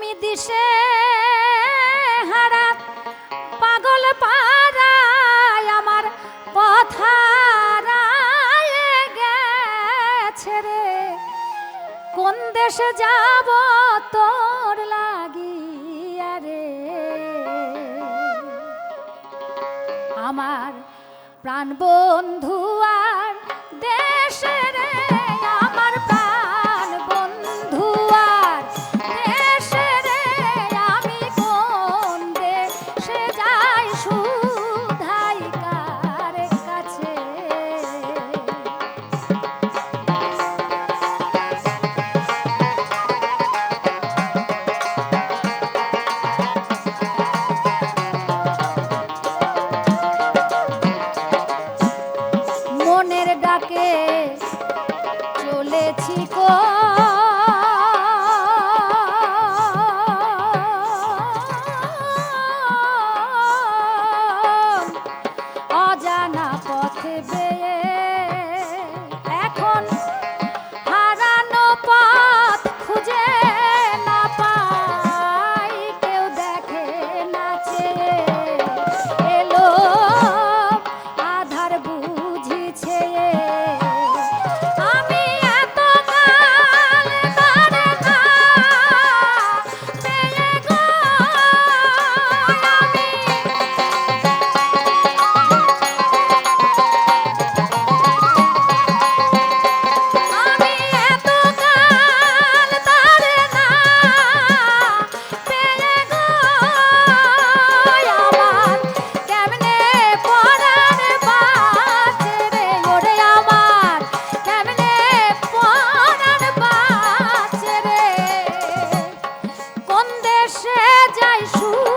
আমি দিশে হারা পাগল পাড়ায় আমার পথারায় গেছে রে। কোন দেশে যাব তোর লাগিয়া রে? আমার প্রাণ বন্ধু আর ফাঁকে চলেছি কো বসে যায় সুর